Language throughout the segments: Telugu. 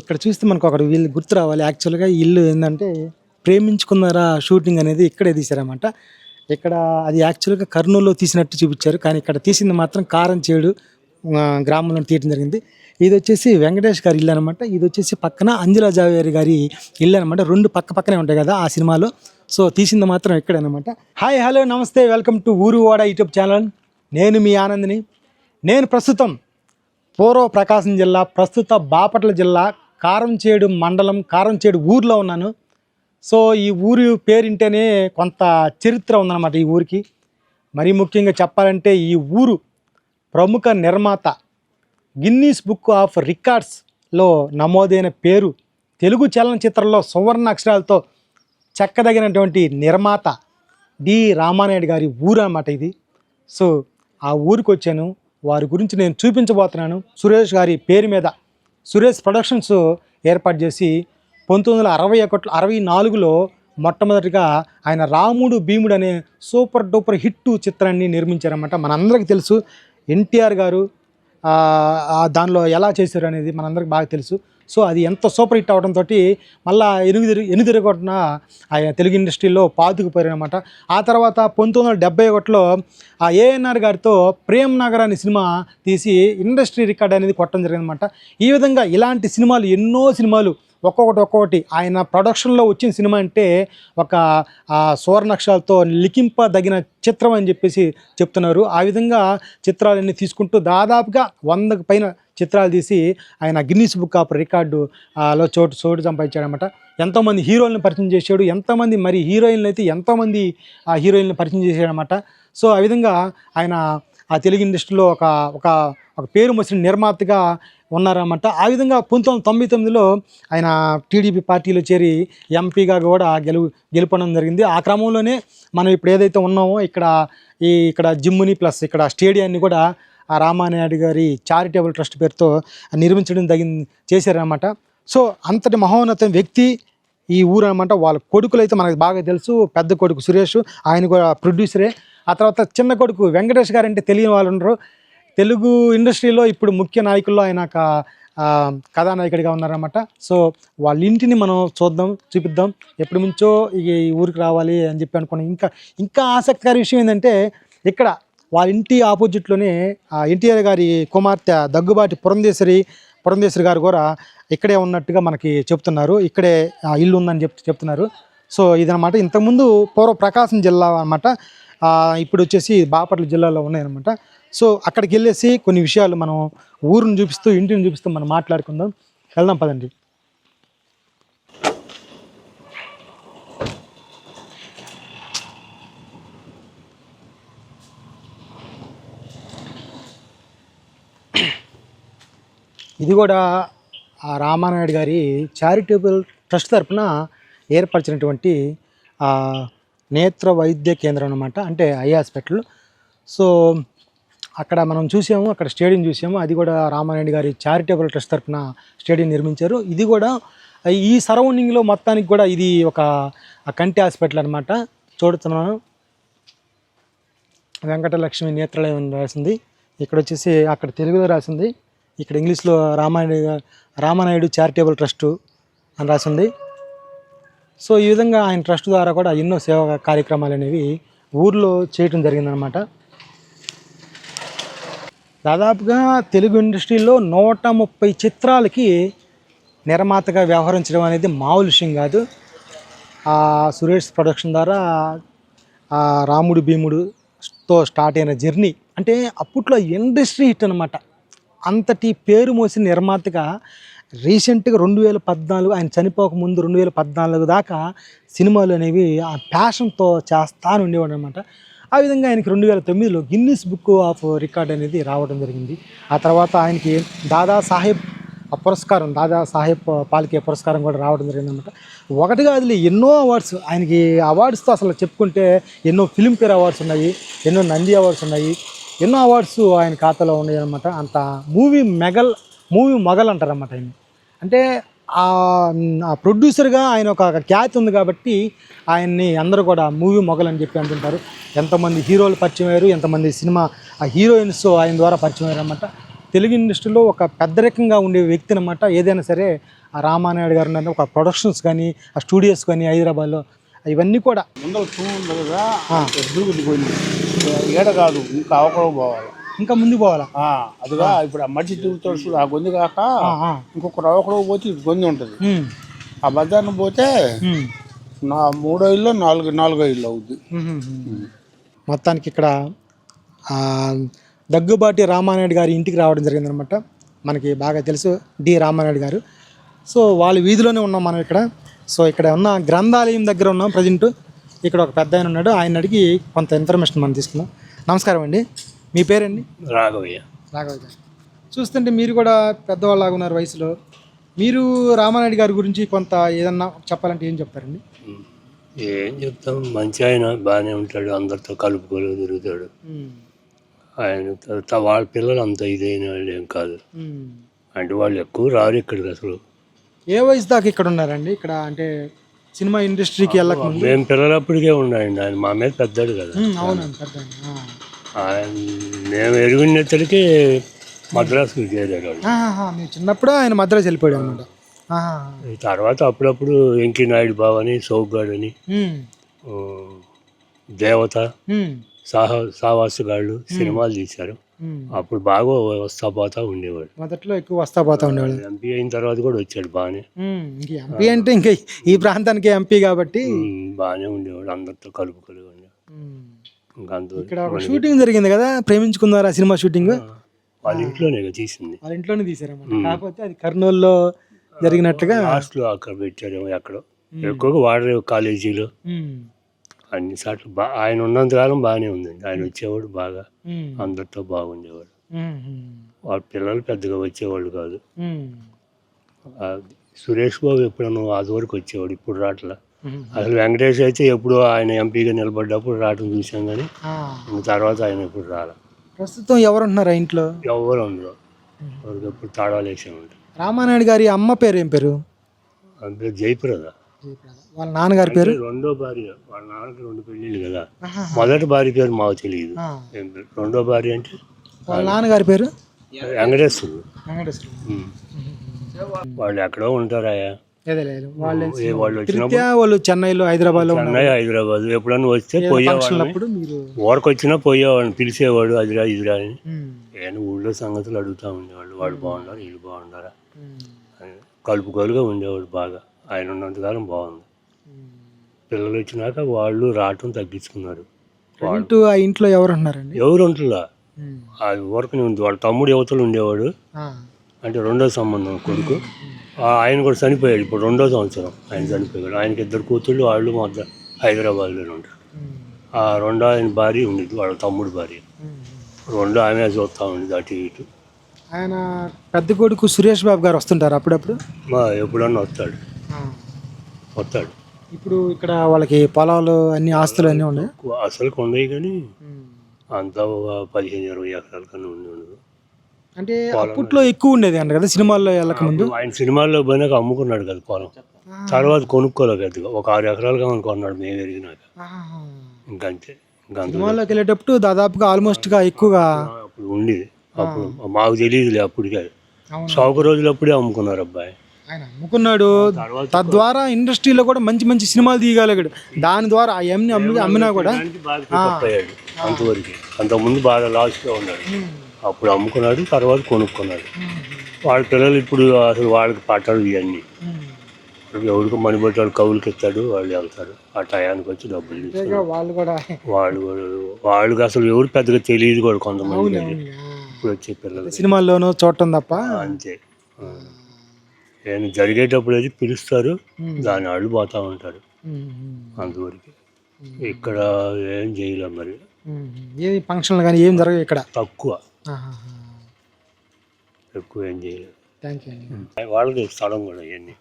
ఇక్కడ చూస్తే మనకు ఒకటి వీళ్ళు గుర్తు రావాలి. యాక్చువల్గా ఇల్లు ఏంటంటే ప్రేమించుకున్నారా షూటింగ్ అనేది ఇక్కడే తీశారన్నమాట. ఇక్కడ అది యాక్చువల్గా కర్నూలులో తీసినట్టు చూపించారు. కానీ ఇక్కడ తీసింది మాత్రం కారం చేడు గ్రామంలో తీయడం జరిగింది. ఇది వచ్చేసి వెంకటేష్ గారి ఇల్లు అనమాట ఇది వచ్చేసి పక్కన అంజలా జావేరి గారి ఇల్లు అనమాట రెండు పక్క పక్కనే ఉంటాయి కదా ఆ సినిమాలో. సో తీసింది మాత్రం ఇక్కడే అనమాట హాయ్ హలో నమస్తే వెల్కమ్ టు ఊరు వాడ యూట్యూబ్ ఛానల్. నేను మీ ఆనందిని. నేను ప్రస్తుతం పూర్వ ప్రకాశం జిల్లా ప్రస్తుత బాపట్ల జిల్లా కారంచేడు మండలం కారంచేడు ఊర్లో ఉన్నాను. సో ఈ ఊరి పేరింటేనే కొంత చరిత్ర ఉందన్నమాట ఈ ఊరికి. మరీ ముఖ్యంగా చెప్పాలంటే ఈ ఊరు ప్రముఖ నిర్మాత గిన్నీస్ బుక్ ఆఫ్ రికార్డ్స్లో నమోదైన పేరు తెలుగు చలనచిత్రంలో సువర్ణ అక్షరాలతో చెక్కదగినటువంటి నిర్మాత డి. రామానాయుడు గారి ఊరు అన్నమాట ఇది. సో ఆ ఊరికి వచ్చాను. వారి గురించి నేను చూపించబోతున్నాను. సురేష్ గారి పేరు మీద సురేష్ ప్రొడక్షన్స్ ఏర్పాటు చేసి పంతొమ్మిది వందల అరవై ఒకటి అరవై నాలుగులో మొట్టమొదటిగా ఆయన రాముడు భీముడు అనే సూపర్ డూపర్ హిట్ చిత్రాన్ని నిర్మించారన్నమాట. మనందరికీ తెలుసు ఎన్టీఆర్ గారు దానిలో ఎలా చేశారు అనేది మనందరికి బాగా తెలుసు. సో అది ఎంత సూపర్ హిట్ అవడంతో మళ్ళా ఎనిమిది ఎనిమిది ఆయన తెలుగు ఇండస్ట్రీలో పాతుకుపోయారనమాట ఆ తర్వాత పంతొమ్మిది వందల డెబ్బై ఒకటిలో ఆ ఏఎన్ఆర్ గారితో ప్రేమ్ నగర్ అనే సినిమా తీసి ఇండస్ట్రీ రికార్డ్ అనేది కొట్టడం జరిగిందనమాట ఈ విధంగా ఇలాంటి సినిమాలు ఎన్నో సినిమాలు ఒక్కొక్కటి ఒక్కొక్కటి ఆయన ప్రొడక్షన్లో వచ్చిన సినిమా అంటే ఒక ఆ, సువర్ణక్షరాలతో లిఖింపదగిన చిత్రం అని చెప్పేసి చెప్తున్నారు. ఆ విధంగా చిత్రాలన్నీ తీసుకుంటూ దాదాపుగా వందకు పైన చిత్రాలు తీసి ఆయన గిన్నీస్ బుక్ ఆఫ్ రికార్డు లో చోటు చోటు సంపాదించాడనమాట. ఎంతోమంది హీరోలను పరిచయం చేశాడు ఎంతోమంది మరి హీరోయిన్లు అయితే ఎంతోమంది ఆ హీరోయిన్లు పరిచయం చేశాడనమాట. సో ఆ విధంగా ఆయన ఆ తెలుగు ఇండస్ట్రీలో ఒక ఒక ఒక పేరు మోసిన నిర్మాతగా ఉన్నారన్నమాట ఆ విధంగా పంతొమ్మిది వందల తొంభై తొమ్మిదిలో ఆయన టీడీపీ పార్టీలో చేరి ఎంపీగా కూడా గెలు గెలుపడం జరిగింది. ఆ క్రమంలోనే మనం ఇప్పుడు ఏదైతే ఉన్నామో ఇక్కడ ఈ ఇక్కడ జిమ్ని ప్లస్ ఇక్కడ స్టేడియాన్ని కూడా ఆ రామానాయుడు గారి చారిటబుల్ ట్రస్ట్ పేరుతో నిర్మించడం తగిన చేశారనమాట సో అంతటి మహోన్నత వ్యక్తి ఈ ఊరు అనమాట వాళ్ళ కొడుకులు అయితే మనకు బాగా తెలుసు. పెద్ద కొడుకు సురేష్ ఆయన కూడా ప్రొడ్యూసరే ఆ తర్వాత చిన్న కొడుకు వెంకటేష్ గారు అంటే తెలియని వాళ్ళు ఉండరు. తెలుగు ఇండస్ట్రీలో ఇప్పుడు ముఖ్య నాయకుల్లో ఆయన ఒక కథానాయకుడిగా ఉన్నారన్నమాట. సో వాళ్ళ ఇంటిని మనం చూద్దాం చూపిద్దాం. ఎప్పటి నుంచో ఈ ఈ ఊరికి రావాలి అని చెప్పి అనుకున్నాం. ఇంకా ఇంకా ఆసక్తికర విషయం ఏంటంటే ఇక్కడ వాళ్ళ ఇంటి ఆపోజిట్లోనే ఎన్టీఆర్ గారి కుమార్తె దగ్గుబాటి పురంధేశ్వరి పురంధేశ్వరి గారు కూడా ఇక్కడే ఉన్నట్టుగా మనకి చెప్తున్నారు. ఇక్కడే ఇల్లు ఉందని చెప్ చెప్తున్నారు. సో ఇదనమాట ఇంతకుముందు పూర్వ ప్రకాశం జిల్లా అనమాట ఇప్పుడు వచ్చేసి బాపట్ల జిల్లాలో ఉన్నాయన్నమాట. సో అక్కడికి వెళ్ళేసి కొన్ని విషయాలు మనం ఊరిని చూపిస్తూ ఇంటిని చూపిస్తూ మనం మాట్లాడుకుందాం. వెళ్దాం పదండి. ఇది కూడా ఆ రామానాయుడు గారి చారిటబుల్ ట్రస్ట్ తరపున ఏర్పరిచినటువంటి నేత్ర వైద్య కేంద్రం అనమాట అంటే ఐ హాస్పిటల్. సో అక్కడ మనం చూసాము అక్కడ స్టేడియం చూసాము. అది కూడా రామానాయుడు గారి చారిటబుల్ ట్రస్ట్ తరపున స్టేడియం నిర్మించారు. ఇది కూడా ఈ సరౌండింగ్లో మొత్తానికి కూడా ఇది ఒక కంటి హాస్పిటల్ అనమాట చూడుతున్నాను. వెంకటలక్ష్మి నేత్రాలయం అని రాసింది. ఇక్కడ వచ్చేసి అక్కడ తెలుగులో రాసింది. ఇక్కడ ఇంగ్లీష్లో రామానాయుడు రామానాయుడు చారిటబుల్ ట్రస్టు అని రాసింది. సో ఈ విధంగా ఆయన ట్రస్ట్ ద్వారా కూడా ఎన్నో సేవా కార్యక్రమాలు అనేవి ఊర్లో చేయటం జరిగిందనమాట దాదాపుగా తెలుగు ఇండస్ట్రీలో నూట ముప్పై చిత్రాలకి నిర్మాతగా వ్యవహరించడం అనేది మామూలు విషయం కాదు. ఆ సురేష్ ప్రొడక్షన్ ద్వారా ఆ రాముడు భీముడుతో స్టార్ట్ అయిన జర్నీ అంటే అప్పట్లో ఇండస్ట్రీ హిట్ అనమాట అంతటి పేరు మోసిన నిర్మాతగా రీసెంట్గా రెండు వేల పద్నాలుగు ఆయన చనిపోక ముందు రెండు వేల పద్నాలుగు దాకా సినిమాలు అనేవి ఆ ప్యాషన్తో చేస్తాను ఉండేవాడు అనమాట ఆ విధంగా ఆయనకి రెండు వేల తొమ్మిదిలో గిన్నిస్ బుక్ ఆఫ్ రికార్డ్ అనేది రావడం జరిగింది. ఆ తర్వాత ఆయనకి దాదా సాహెబ్ ఆ పురస్కారం దాదా సాహెబ్ పాల్కే పురస్కారం కూడా రావడం జరిగిందనమాట ఒకటి కాదు ఎన్నో అవార్డ్స్. ఆయనకి అవార్డ్స్తో అసలు చెప్పుకుంటే ఎన్నో ఫిల్మ్ఫేర్ అవార్డ్స్ ఉన్నాయి ఎన్నో నంది అవార్డ్స్ ఉన్నాయి ఎన్నో అవార్డ్స్ ఆయన ఖాతాలో ఉన్నాయి అనమాట అంత మూవీ మెగల్ మూవీ మొగల్ అంటారన్నమాట ఆయన. అంటే ఆ ప్రొడ్యూసర్గా ఆయన ఒక ఖ్యాతి ఉంది కాబట్టి ఆయన్ని అందరూ కూడా మూవీ మొగల్ అని చెప్పి అంటుంటారు. ఎంతమంది హీరోలు పరిచయం అయ్యారు ఎంతమంది సినిమా ఆ హీరోయిన్స్ ఆయన ద్వారా పరిచయం అయ్యారు అనమాట తెలుగు ఇండస్ట్రీలో ఒక పెద్దరికంగా ఉండే వ్యక్తి అనమాట ఏదైనా సరే ఆ రామానాయుడు గారు ఒక ప్రొడక్షన్స్ కానీ ఆ స్టూడియోస్ కానీ హైదరాబాద్లో ఇవన్నీ కూడా. ఏడ కాదు ఇంకా అవకడం పోవాలి. ఇంకా ముందుకు పోవాలా? అదిగా ఇప్పుడు ఆ మట్టి తిరుగుతాడు చూడు ఆ గొంతు కాక. ఇంకొక రవకడో పోతే గొంతు ఉంటుంది. ఆ బజార్ను పోతే నా మూడో ఇల్లు నాలుగు నాలుగో ఇల్లు అవుద్ది. మొత్తానికి ఇక్కడ దగ్గుబాటి రామానాయుడు గారి ఇంటికి రావడం జరిగిందనమాట మనకి బాగా తెలుసు డి. రామానాయుడు గారు. సో వాళ్ళ వీధిలోనే ఉన్నాం మనం ఇక్కడ. సో ఇక్కడ ఉన్న గ్రంథాలయం దగ్గర ఉన్నాం ప్రజెంట్. ఇక్కడ ఒక పెద్ద ఆయన ఉన్నాడు. ఆయన అడిగి కొంత ఇన్ఫర్మేషన్ మనం తీసుకుందాం. నమస్కారం అండి. మీ పేరండి? రాఘవయ్య. రాఘవ గారు. చూస్తుంటే మీరు కూడా పెద్దవాళ్ళగా ఉన్నారు వయసులో. మీరు రామానాయుడు గారి గురించి కొంత ఏదన్నా చెప్పాలంటే ఏం చెప్తారండి? ఏం చెప్తాం? మంచి ఆయన బాగానే ఉంటాడు. అందరితో కలుపుకోలు తిరుగుతాడు. ఆయన తర్వాత వాళ్ళ పిల్లలు అంత ఇదైన వాళ్ళు ఏం కాదు. అంటే వాళ్ళు ఎక్కువ రారు ఇక్కడికి అసలు. ఏ వయసు దాకా ఇక్కడ ఉన్నారండి? ఇక్కడ అంటే సినిమా ఇండస్ట్రీకి వెళ్ళక ముందు? మేము పిల్లలప్పటికే ఉన్నాయండి. ఆయన మా మీద పెద్దాడు కదా. ఉమ్, అవునండి పెద్ద ఆయన. మేము ఎరుగున్నెత్తడికి మద్రాసుకి చేరాడు వాళ్ళు మీరు చిన్నప్పుడు ఆయన మద్రాసు వెళ్ళిపోయాడు అనమాట ఈ తర్వాత అప్పుడప్పుడు వెంకీ నాయుడు బావ అని సౌగాడు అని ఆ, దేవత సాహ సావాసుగాళ్ళు సినిమాలు తీశారు. అప్పుడు బాగా వస్తా పోతా ఉండేవాడు. మొదట్లో ఎక్కువ వస్తా పోతా ఉండేవాళ్ళు ఎంపీ అయిన తర్వాత కూడా వచ్చాడు బాగానే. ఎంపీ అంటే ఇంకా ఈ ప్రాంతానికి ఎంపీ కాబట్టి బాగానే ఉండేవాడు అందరితో ఉండేవాడు. అంత ఇక్కడ ఒక షూటింగ్ జరిగింది కదా ప్రేమించుకున్నారా సినిమా షూటింగ్ వాళ్ళ ఇంట్లోనే తీసింది వాళ్ళ ఇంట్లోనే తీసారన్నమాట కాకపోతే అది కర్నూలులో జరిగినట్లుగా లాస్ట్లో అక్కడ పెట్టారేమో ఎక్కడో. ఎక్కువగా వాడరే కాలేజీలో అన్ని సార్లు బా ఆయన ఉన్నంత కాలం బాగానే ఉందండి. ఆయన వచ్చేవాడు బాగా. అందరితో బాగుండేవాడు. వాళ్ళ పిల్లలు పెద్దగా వచ్చేవాళ్ళు కాదు. సురేష్ బాబు ఎప్పుడన్నా అది వరకు వచ్చేవాడు ఇప్పుడు రావట్లా. ఉమ్. అసలు వెంకటేష్ అయితే ఎప్పుడు ఆయన ఎంపీగా నిలబడ్డప్పుడు రావటం చూసాం కానీ తర్వాత ఆయన ఇప్పుడు రాల. ప్రస్తుతం ఎవరు ఉంటున్నారు ఇంట్లో? ఎవరు ఉండరు ఎవరికి ఎప్పుడు వేసే ఉంటారు రామానాయుడు గారి అమ్మ పేరు ఏం పేరు? అంటే జయప్రద. వాళ్ళ నాన్నగారి పేరు? రెండో భార్య. వాళ్ళ నాన్నకి రెండు పెళ్ళిళ్ళు కదా. మొదటి భార్య పేరు మాకు తెలియదు? రెండో భార్య అంటే వాళ్ళ నాన్నగారి పేరు? వెంకటేశ్వరుడు. వెంకటేశ్వర ఉమ్. వాళ్ళు ఎక్కడో ఉంటారాయా? వాళ్ళు చెన్నైలో చెన్నై హైదరాబాద్. ఎప్పుడన్నా వస్తే మీరు ఊరికి వచ్చినా పోయేవాడిని పిలిచేవాడు అదిరా ఇదిరా అని. నేను ఊళ్ళో సంగతులు అడుగుతూ ఉండేవాళ్ళు. వాళ్ళు బాగున్నారు వీళ్ళు బాగున్నారా కలుపుకోలుగా ఉండేవాడు బాగా. ఆయన ఉన్నంతకాలం బాగుంది. ఉమ్. పిల్లలు వచ్చినాక వాళ్ళు రావటం తగ్గించుకున్నారు. ఆ ఇంట్లో ఎవరు ఉంటున్నారండి ఎవరు ఉంటుందా అది ఊరకనే ఉంది. వాళ్ళ తమ్ముడు యువతలు ఉండేవాడు. అంటే రెండో సంబంధం కొడుకు. ఆయన కూడా చనిపోయాడు. ఇప్పుడు రెండో సంవత్సరం ఆయన చనిపోయాడు. ఆయనకి ఇద్దరు కూతుళ్ళు వాళ్ళు మొత్తం హైదరాబాద్లోనే ఉంటారు. ఆ రెండో ఆయన భార్య ఉండేది. వాళ్ళ తమ్ముడు భార్య. రెండో ఆమె చూస్తూ ఉండేది అటు ఇటు. ఆయన పెద్ద కొడుకు సురేష్ బాబు గారు వస్తుంటారు అప్పుడప్పుడు? మా ఎప్పుడన్నా వస్తాడు. వస్తాడు ఇప్పుడు ఇక్కడ వాళ్ళకి పొలాలు అన్ని ఆస్తులు అన్నీ ఉన్నాయి? అసలు ఉండవు కానీ అంతా ఒక పదిహేను ఇరవై ఎకరాల కన్నా ఉండి ఉండదు. అంటే అప్పట్లో ఎక్కువ ఉండేది అంట కదా సినిమాల్లో వెళ్ళక ముందు? ఆయన సినిమాల్లో పోయినాక అమ్ముకున్నాడు కదా పొలం. తర్వాత కొనుక్కోలేదు ఒక ఆరు ఎకరాలుగా కొన్నాడు మేము ఎరిగినాక ఆహా. ఇంకంతే సినిమాల్లోకి వెళ్ళేటప్పుడు దాదాపుగా ఆల్మోస్ట్గా ఎక్కువగా అప్పుడు ఉండేది. అప్పుడు మాకు తెలియదులే అప్పటికే. చౌక రోజులు అప్పుడే అమ్ముకున్నారు అబ్బాయి. ఆయన అమ్ముకున్నాడు తద్వారా ఇండస్ట్రీలో కూడా మంచి మంచి సినిమాలు తీయగలిగాడు దాని ద్వారా ఆ ఎమ్ని అమ్మి అమ్మినా కూడా అంతవరకు. అంతకుముందు బాగా లాస్ట్లో ఉన్నాడు. అప్పుడు అమ్ముకున్నాడు తర్వాత కొనుక్కున్నాడు. వాళ్ళ పిల్లలు ఇప్పుడు అసలు వాళ్ళకి పట్టాలు ఇవన్నీ. ఎవరికి మణిబట్టి వాళ్ళు కవులకి ఇస్తాడు వాళ్ళు వెళ్తారు. ఆ టయానికి వచ్చి డబ్బులు వాళ్ళు కూడా. వాళ్ళు కూడా వాళ్ళకి అసలు ఎవరు పెద్దగా తెలియదు కూడా కొంతమంది ఇప్పుడు వచ్చే పిల్లలు సినిమాల్లోనూ చూడటం తప్ప. అంతే. నేను జరిగేటప్పుడు అయితే పిలుస్తారు. దాని వాళ్ళు పోతా ఉంటారు. అంతవరకు ఇక్కడ ఏం చేయలేం మరి. ఏది ఫంక్షన్లు కానీ ఏం జరగవు ఇక్కడ? తక్కువ. ఎక్కువ ఏం చేయలేదు థ్యాంక్ యూ అండి. వాళ్ళకి స్థలం కూడా ఇవన్నీ.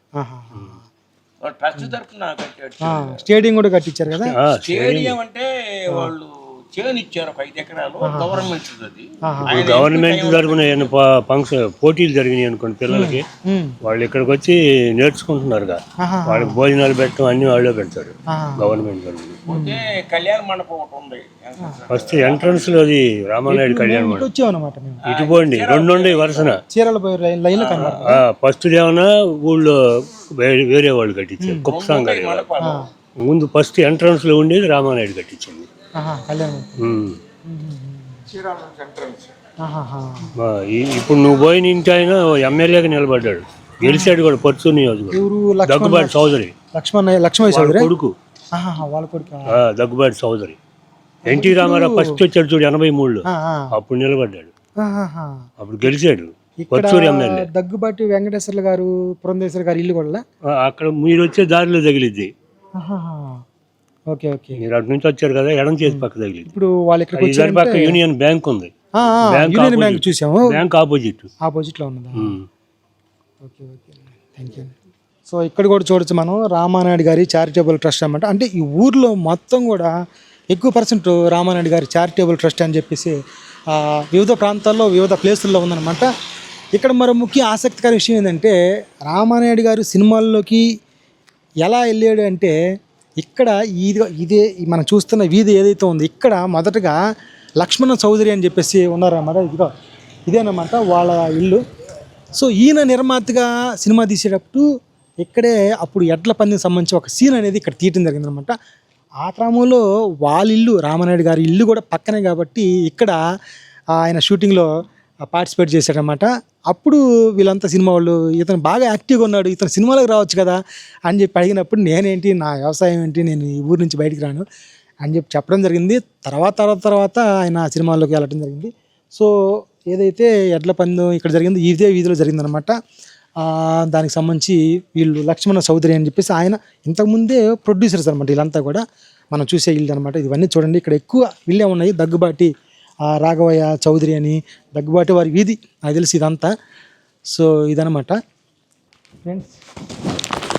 స్టేడియం కూడా కట్టించారు కదా? స్టేడియం అంటే వాళ్ళు చేను ఇచ్చారు ఒక ఐదు ఎకరాలు గవర్నమెంట్ అది. గవర్నమెంట్ తరఫున ఫంక్షన్ పోటీలు జరిగినాయి అనుకోండి పిల్లలకి. వాళ్ళు ఇక్కడికి వచ్చి నేర్చుకుంటున్నారుగా. ఆహా. వాళ్ళకి భోజనాలు పెట్టడం అన్ని వాళ్ళే పెడతారు. గవర్నమెంట్ పోతే కళ్యాణ మండపం ఒకటి ఉంది. ఫస్ట్ ఎంట్రన్స్లో అది రామానాయుడు కళ్యాణ ఇటు మండపం. ఇటు పోండి రెండు ఉండే వరుసన. ఫస్ట్ ఏమన్నా ఊళ్ళో వేరే వేరే వాళ్ళు కట్టించారు కుప్సాంగ్ ముందు ఫస్ట్ ఎంట్రన్స్లో ఉండేది రామానాయుడు కట్టించింది. ఇప్పుడు నువ్వు పోయిన ఇంటి ఆయన ఎమ్మెల్యేగా నిలబడ్డాడు. గెలిచాడు కూడా పర్చు నియోజకవర్గం. దగ్గుబాటి లక్ష్మణ్ చౌదరి కొడుకు. వాళ్ళ దగ్గుబాటి చౌదరి ఎన్టీ రామారావు ఫస్ట్ వచ్చాడు చూడు ఎనభై మూడులో. అప్పుడు నిలబడ్డాడు. అప్పుడు గెలిచాడు. దగ్గుబాటి వెంకటేశ్వర్లు గారు పురంధేశ్వర గారు ఇల్లు కూడా అక్కడ మీరు వచ్చే దారిలో తగిలిద్ది. Okay okay. మీరు అటు నుంచి వచ్చారు కదా ఎడం చేసి పక్క తగిలిద్ది ఇప్పుడు వాళ్ళు ఇక్కడికి దారి పక్క యూనియన్ బ్యాంక్ ఉంది. యూనియన్. బ్యాంక్ చూసాము. బ్యాంక్ ఆపోజిట్ ఆపోజిట్లో ఉన్నదా. Okay okay. Thank you so ఇక్కడ కూడా చూడొచ్చు మనం రామానాయుడు గారి చారిటబుల్ ట్రస్ట్ అన్నమాట. అంటే ఈ ఊర్లో మొత్తం కూడా ఎక్కువ పర్సెంట్ రామానాయుడు గారి చారిటబుల్ ట్రస్ట్ అని చెప్పేసి వివిధ ప్రాంతాల్లో వివిధ ప్లేసుల్లో ఉందన్నమాట. ఇక్కడ మరో ముఖ్య ఆసక్తికర విషయం ఏంటంటే రామానాయుడు గారు సినిమాల్లోకి ఎలా వెళ్ళాడు అంటే ఇక్కడ ఇది ఇదే మనం చూస్తున్న వీధి ఏదైతే ఉందో ఇక్కడ మొదటగా లక్ష్మణ చౌదరి అని చెప్పేసి ఉన్నారన్నమాట. ఇదిగో ఇదేనమాట వాళ్ళ ఇల్లు. సో ఈయన నిర్మాతగా సినిమా తీసేటప్పుడు ఇక్కడే అప్పుడు ఎడ్ల పందికి సంబంధించి ఒక సీన్ అనేది ఇక్కడ తీయటం జరిగిందనమాట ఆ క్రమంలో వాళ్ళ ఇల్లు రామనాయుడు గారి ఇల్లు కూడా పక్కనే కాబట్టి ఇక్కడ ఆయన షూటింగ్లో పార్టిసిపేట్ చేశాడనమాట అప్పుడు వీళ్ళంతా సినిమా వాళ్ళు ఇతను బాగా యాక్టివ్గా ఉన్నాడు ఇతను సినిమాలకు రావచ్చు కదా అని చెప్పి అడిగినప్పుడు నేనేంటి నా వ్యవసాయం ఏంటి నేను ఈ ఊరు నుంచి బయటికి రాను అని చెప్పి చెప్పడం జరిగింది. తర్వాత తర్వాత తర్వాత ఆయన సినిమాల్లోకి వెళ్ళడం జరిగింది. సో ఏదైతే ఎడ్ల పందెం ఇక్కడ జరిగిందో ఇదే వీధిలో జరిగిందనమాట దానికి సంబంధించి వీళ్ళు లక్ష్మణ చౌదరి అని చెప్పేసి ఆయన ఇంతకుముందే ప్రొడ్యూసర్స్ అనమాట వీళ్ళంతా కూడా. మనం చూసే వీళ్ళు అనమాట ఇవన్నీ చూడండి ఇక్కడ ఎక్కువ ఇల్లే ఉన్నాయి. దగ్గుబాటి రాఘవయ్య చౌదరి అని దగ్గుబాటి వారి వీధి నాకు తెలిసి ఇదంతా. సో ఇదనమాట ఫ్రెండ్స్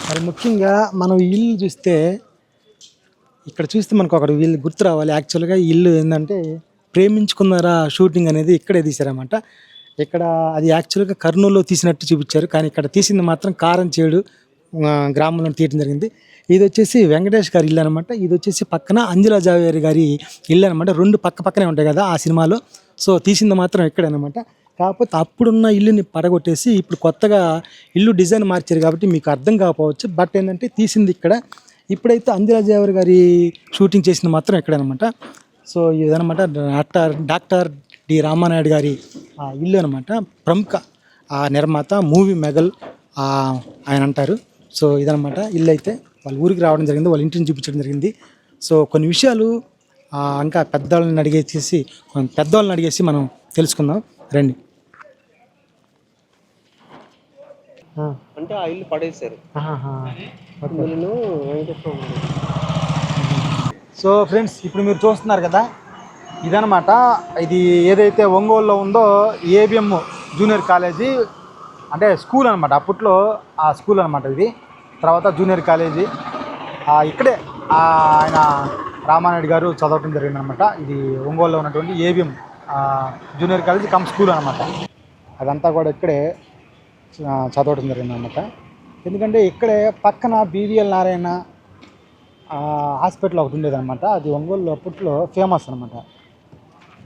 మరి ముఖ్యంగా మనం ఇల్లు చూస్తే ఇక్కడ చూస్తే మనకు ఒకటి వీళ్ళు గుర్తు రావాలి. యాక్చువల్గా ఇల్లు ఏంటంటే ప్రేమించుకున్నారా షూటింగ్ అనేది ఇక్కడే తీశారన్నమాట. ఇక్కడ అది యాక్చువల్గా కర్నూలులో తీసినట్టు చూపించారు. కానీ ఇక్కడ తీసింది మాత్రం కారం చేడు గ్రామంలో తీయడం జరిగింది. ఇది వచ్చేసి వెంకటేష్ గారి ఇల్లు అనమాట ఇది వచ్చేసి పక్కన అంజలా జావేరి గారి ఇల్లు అనమాట రెండు పక్క పక్కనే ఉంటాయి కదా ఆ సినిమాలో. సో తీసింది మాత్రం ఇక్కడే అనమాట కాకపోతే అప్పుడున్న ఇల్లుని పడగొట్టేసి ఇప్పుడు కొత్తగా ఇల్లు డిజైన్ మార్చారు కాబట్టి మీకు అర్థం కాకపోవచ్చు. బట్ ఏంటంటే తీసింది ఇక్కడ. ఇప్పుడైతే అంజలా గారి షూటింగ్ చేసింది మాత్రం ఇక్కడనమాట సో ఇదనమాట డాక్టర్ డాక్టర్ డి రామానాయుడు గారి ఆ, ఇల్లు అనమాట ప్రముఖ ఆ నిర్మాత మూవీ మెగల్ ఆయన అంటారు. సో ఇదనమాట ఇల్లు అయితే వాళ్ళ ఊరికి రావడం జరిగింది వాళ్ళ ఇంటిని చూపించడం జరిగింది. సో కొన్ని విషయాలు ఆ, ఇంకా పెద్దవాళ్ళని అడిగేసి పెద్దవాళ్ళని అడిగేసి మనం తెలుసుకుందాం. రండి. అంటే ఆ ఇల్లు పడేశారు. నేను సో ఫ్రెండ్స్ ఇప్పుడు మీరు చూస్తున్నారు కదా ఇదనమాట ఇది ఏదైతే ఒంగోలులో ఉందో ఏబిఎం జూనియర్ కాలేజీ అంటే స్కూల్ అనమాట అప్పట్లో ఆ స్కూల్ అనమాట ఇది. తర్వాత జూనియర్ కాలేజీ. ఇక్కడే ఆయన రామానాయుడు గారు చదవటం జరిగిందనమాట. ఇది ఒంగోలులో ఉన్నటువంటి AVM junior college cum school అనమాట. అదంతా కూడా ఇక్కడే చదవటం జరిగిందనమాట. ఎందుకంటే ఇక్కడే పక్కన బీవీఎల్ నారాయణ హాస్పిటల్ ఒకటి ఉండేదన్నమాట అది ఒంగోలు అప్పట్లో ఫేమస్ అనమాట.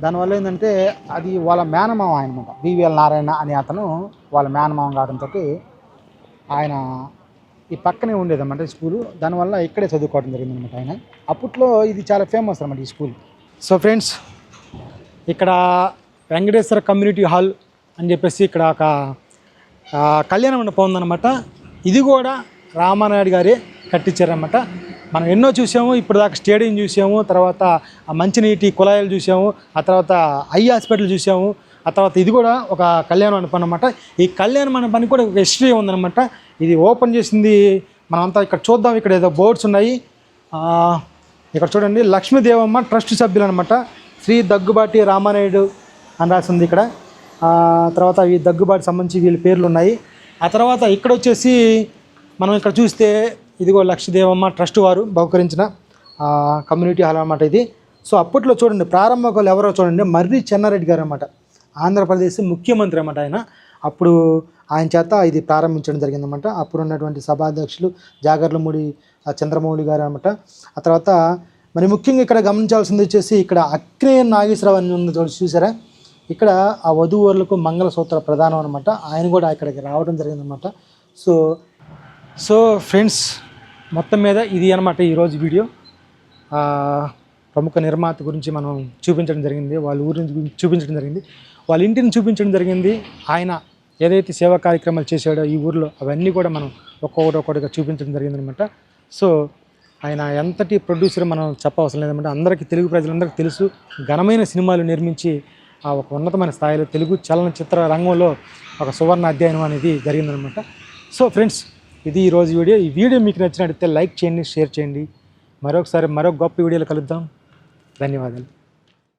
దానివల్ల ఏంటంటే అది వాళ్ళ మేనమామ అనమాట బీవీఎల్ నారాయణ అనే అతను వాళ్ళ మేనమామ కావడంతో ఆయన ఈ పక్కనే ఉండేదన్నమాట ఈ స్కూలు. దానివల్ల ఇక్కడే చదువుకోవడం జరిగిందనమాట ఆయన. అప్పట్లో ఇది చాలా ఫేమస్ అనమాట ఈ స్కూల్. సో ఫ్రెండ్స్ ఇక్కడ వెంకటేశ్వర కమ్యూనిటీ హాల్ అని చెప్పేసి ఇక్కడ ఒక కళ్యాణ మండపం ఉందన్నమాట. ఇది కూడా రామానాయుడు గారే కట్టించారనమాట మనం ఎన్నో చూసాము ఇప్పుడు దాకా స్టేడియం చూసాము తర్వాత మంచినీటి కుళాయిలు చూసాము ఆ తర్వాత ఐ హాస్పిటల్ చూసాము ఆ తర్వాత ఇది కూడా ఒక కళ్యాణ మండపం అనమాట ఈ కళ్యాణ మండపానికి కూడా ఒక హిస్టరీ ఉందన్నమాట. ఇది ఓపెన్ చేసింది. మనమంతా ఇక్కడ చూద్దాం. ఇక్కడ ఏదో బోర్డ్స్ ఉన్నాయి. ఇక్కడ చూడండి. లక్ష్మీదేవమ్మ ట్రస్ట్ సభ్యులు అనమాట శ్రీ దగ్గుబాటి రామానాయుడు అని రాసింది ఇక్కడ. తర్వాత ఈ దగ్గుబాటి సంబంధించి వీళ్ళ పేర్లు ఉన్నాయి. ఆ తర్వాత ఇక్కడ వచ్చేసి మనం ఇక్కడ చూస్తే ఇదిగో లక్ష్మీదేవమ్మ ట్రస్ట్ వారు బహుకరించిన కమ్యూనిటీ హాల్ అనమాట ఇది. సో అప్పట్లో చూడండి ప్రారంభకులు ఎవరో చూడండి మర్రి చెన్నారెడ్డి గారు అనమాట ఆంధ్రప్రదేశ్ ముఖ్యమంత్రి అన్నమాట ఆయన. అప్పుడు ఆయన చేత ఇది ప్రారంభించడం జరిగిందన్నమాట. అప్పుడు ఉన్నటువంటి సభాధ్యక్షులు జాగర్లమూడి చంద్రమౌళి గారు అనమాట ఆ తర్వాత మరి ముఖ్యంగా ఇక్కడ గమనించాల్సింది వచ్చేసి ఇక్కడ అక్నేయ నాగేశ్వరరావు అని ఉంది చూసారా ఇక్కడ ఆ వధూవరులకు మంగళసూత్ర ప్రధానం అనమాట ఆయన కూడా ఇక్కడికి రావడం జరిగిందనమాట సో సో ఫ్రెండ్స్ మొత్తం మీద ఇది అనమాట ఈరోజు వీడియో. ప్రముఖ నిర్మాత గురించి మనం చూపించడం జరిగింది. వాళ్ళ ఊరి గురించి చూపించడం జరిగింది. వాళ్ళ ఇంటిని చూపించడం జరిగింది. ఆయన ఏదైతే సేవా కార్యక్రమాలు చేశాడో ఈ ఊరిలో అవన్నీ కూడా మనం ఒక్కొక్కటి ఒక్కొక్కటిగా చూపించడం జరిగిందనమాట. సో ఆయన ఎంతటి ప్రొడ్యూసర్ మనం చెప్పవసరం లేదనమాట. అందరికీ తెలుగు ప్రజలందరికీ తెలుసు. ఘనమైన సినిమాలు నిర్మించి ఆ ఒక ఉన్నతమైన స్థాయిలో తెలుగు చలనచిత్ర రంగంలో ఒక సువర్ణ అధ్యయనం అనేది జరిగిందనమాట. సో ఫ్రెండ్స్ ఇది ఈరోజు వీడియో. ఈ వీడియో మీకు నచ్చినట్టయితే లైక్ చేయండి షేర్ చేయండి. మరొకసారి మరొక గొప్ప వీడియోలు కలుద్దాం. ధన్యవాదాలు.